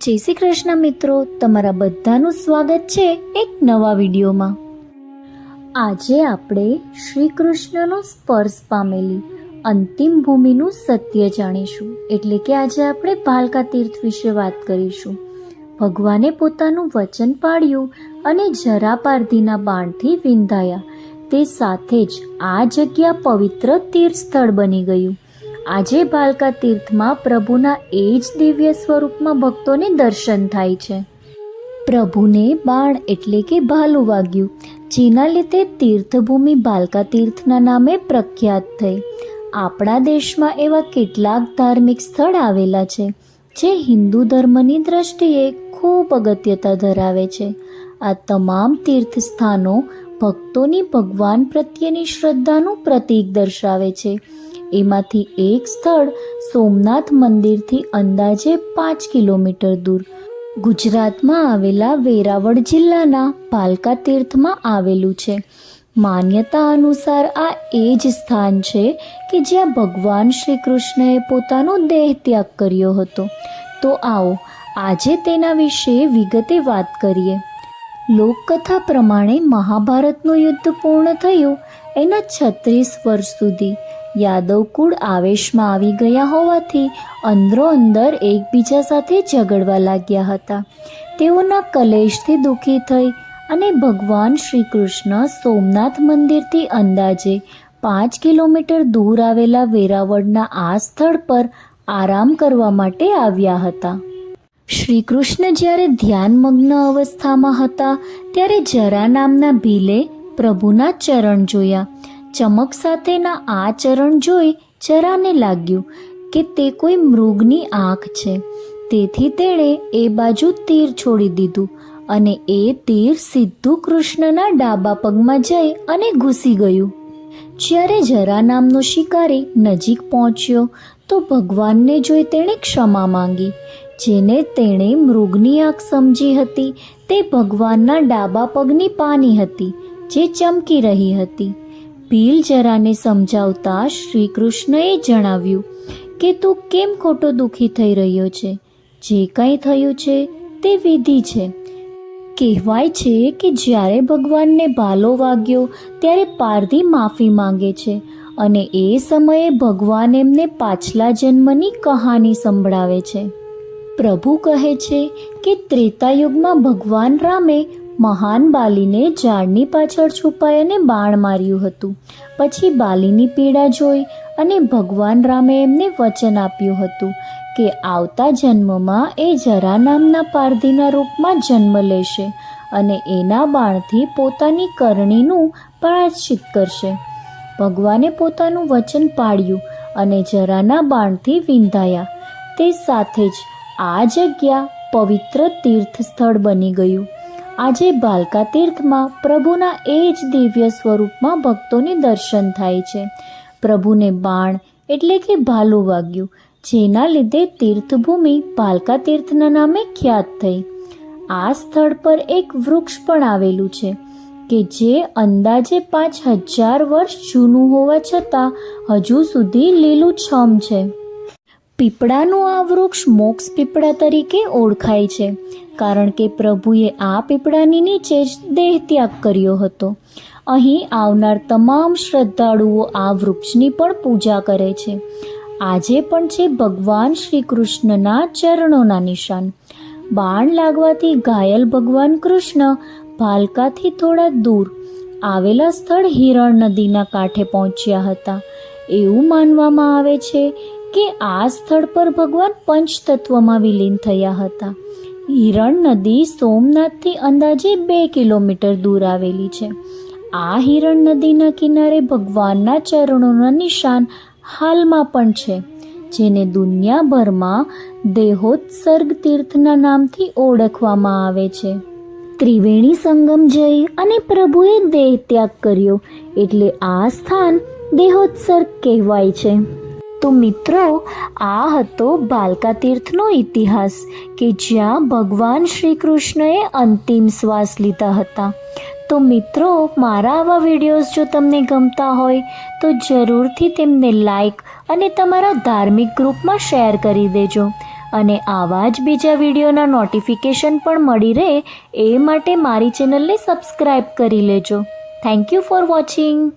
જય શ્રી કૃષ્ણ મિત્રો, તમારા બધાનું સ્વાગત છે એક નવા વિડીયોમાં. આજે આપણે શ્રી કૃષ્ણનો સ્પર્શ પામેલી અંતિમ ભૂમિનું સત્ય જાણીશું. એટલે કે આજે આપણે ભાલકા તીર્થ વિશે વાત કરીશું. ભગવાને પોતાનું વચન પાડ્યું અને જરા પારધીના બાણથી વિંધાયા. તે સાથે જ આ જગ્યા પવિત્ર તીર્થ સ્થળ બની ગયું. આજે ભાલકા તીર્થમાં પ્રભુના એ જ દિવ્ય સ્વરૂપમાં ભક્તોને દર્શન થાય છે. પ્રભુને બાણ એટલે કે ભાલું વાગ્યું, જેના લીધે તીર્થભૂમિ ભાલકા તીર્થના નામે પ્રખ્યાત થઈ. આપણા દેશમાં એવા કેટલાક ધાર્મિક સ્થળ આવેલા છે, જે હિન્દુ ધર્મની દ્રષ્ટિએ ખૂબ અગત્યતા ધરાવે છે. આ તમામ તીર્થ સ્થાનો ભક્તોની ભગવાન પ્રત્યેની શ્રદ્ધાનું પ્રતીક દર્શાવે છે. એમાંથી એક સ્થળ સોમનાથ મંદિરથી અંદાજે પાંચ કિલોમીટર દૂર. ગુજરાતમાં આવેલા વેરાવળ જિલ્લાના પાલકા તીર્થમાં આવેલું છે. માન્યતા અનુસાર આ એ જ સ્થાન છે કે જ્યાં ભગવાન શ્રી કૃષ્ણએ પોતાનો દેહ ત્યાગ કર્યો હતો. તો આવો, આજે તેના વિશે વિગતે વાત કરીએ. લોકકથા પ્રમાણે મહાભારતનું યુદ્ધ પૂર્ણ થયું એના છત્રીસ વર્ષ સુધી. યાદવ કુળ આવેશમાં આવી ગયા હોવાથી અંદરો અંદર એકબીજા સાથે ઝઘડવા લાગ્યા હતા. તેઓના કલેશથી દુઃખી થઈ અને ભગવાન શ્રી કૃષ્ણ સોમનાથ મંદિરથી અંદાજે પાંચ કિલોમીટર દૂર આવેલા વેરાવળના આ સ્થળ પર આરામ કરવા માટે આવ્યા હતા. શ્રી કૃષ્ણ જ્યારે ધ્યાનમગ્ન અવસ્થામાં હતા, ત્યારે જરા નામના ભીલે પ્રભુના ચરણ જોયા. ચમક સાથેના આ ચરણ જોઈ જરાને લાગ્યું કે તે કોઈ મૃગની આંખ છે. તેથી તેણે એ બાજુ તીર છોડી દીધું અને એ તીર સીધું કૃષ્ણના ડાબા પગમાં જઈ અને ઘૂસી ગયું. જ્યારે જરા નામનો શિકારી નજીક પહોંચ્યો તો ભગવાનને જોઈ તેણે ક્ષમા માંગી. જેને તેણે મૃગની આંખ સમજી હતી તે ભગવાનના ડાબા પગની પાની હતી, જે ચમકી રહી હતી. ભીલ જરાને સમજાવતા શ્રી કૃષ્ણએ જણાવ્યું કે તું કેમ ખોટો દુઃખી થઈ રહ્યો છે? જે કંઈ થયું છે તે વિધિ છે. કહેવાય છે કે જ્યારે ભગવાનને ભાલો વાગ્યો ત્યારે પારધી માફી માંગે છે અને એ સમયે ભગવાન એમને પાછલા જન્મની કહાની સંભળાવે છે. પ્રભુ કહે છે કે ત્રેતાયુગમાં ભગવાન રામે મહાન બાલીને ઝાડની પાછળ છુપાઈ અને બાણ માર્યું હતું. પછી બાલીની પીડા જોઈ અને ભગવાન રામે એમને વચન આપ્યું હતું કે આવતા જન્મમાં એ જરા નામના પારધીના રૂપમાં જન્મ લેશે અને એના બાણથી પોતાની કરણીનું પ્રાશ્ચિત કરશે. ભગવાને પોતાનું વચન પાડ્યું અને જરાના બાણથી વિંધાયા. તે સાથે જ આ જગ્યા પવિત્ર તીર્થ સ્થળ બની ગયું. આજે ભાલકા તીર્થમાં પ્રભુના એ જ દિવ્ય સ્વરૂપમાં ભક્તોને દર્શન થાય છે. પ્રભુને બાણ એટલે કે ભાલું વાગ્યું, જેના લીધે તીર્થભૂમિ ભાલકા તીર્થના નામે ખ્યાત થઈ. આ સ્થળ પર એક વૃક્ષ પણ આવેલું છે, કે જે અંદાજે પાંચ હજાર વર્ષ જૂનું હોવા છતાં હજુ સુધી લીલું છમ છે. પીપળાનું આ વૃક્ષ મોક્ષ પીપળા તરીકે ઓળખાય છે, કારણ કે પ્રભુએ આ પીપળાની નીચે જ દેહ ત્યાગ કર્યો હતો. અહીં આવનાર તમામ શ્રદ્ધાળુઓ આ વૃક્ષની પણ પૂજા કરે છે. આજે પણ છે ભગવાન શ્રી કૃષ્ણના ચરણોના નિશાન. બાણ લાગવાથી ઘાયલ ભગવાન કૃષ્ણ ભાલકાથી થોડા દૂર, આવેલા સ્થળ હિરણ નદીના કાંઠે પહોંચ્યા હતા. એવું માનવામાં આવે છે કે આ સ્થળ પર ભગવાન પંચતત્વમાં વિલીન થયા હતા. હિરણ નદી સોમનાથથી અંદાજે બે કિલોમીટર દૂર આવેલી છે. આ હિરણ નદીના કિનારે ભગવાનના ચરણોના નિશાન હાલમાં પણ છે, જેને દુનિયાભરમાં દેહોત્સર્ગ તીર્થના નામથી ઓળખવામાં આવે છે. ત્રિવેણી સંગમ જઈ અને પ્રભુએ દેહ ત્યાગ કર્યો, એટલે આ સ્થાન દેહોત્સર્ગ કહેવાય છે. તો મિત્રો, આ હતો બાલકા તીર્થનો ઇતિહાસ કે જ્યાં ભગવાન શ્રી કૃષ્ણએ અંતિમ શ્વાસ લીધા હતા. તો મિત્રો, મારા આવા વિડીયોઝ જો તમને ગમતા હોય, તો જરૂરથી તેમને લાઈક અને તમારા ધાર્મિક ગ્રુપમાં શેર કરી દેજો. અને આવા જ બીજા વિડીયોના નોટિફિકેશન પણ મળી રહે, એ માટે મારી ચેનલને સબસ્ક્રાઈબ કરી લેજો. Thank you for watching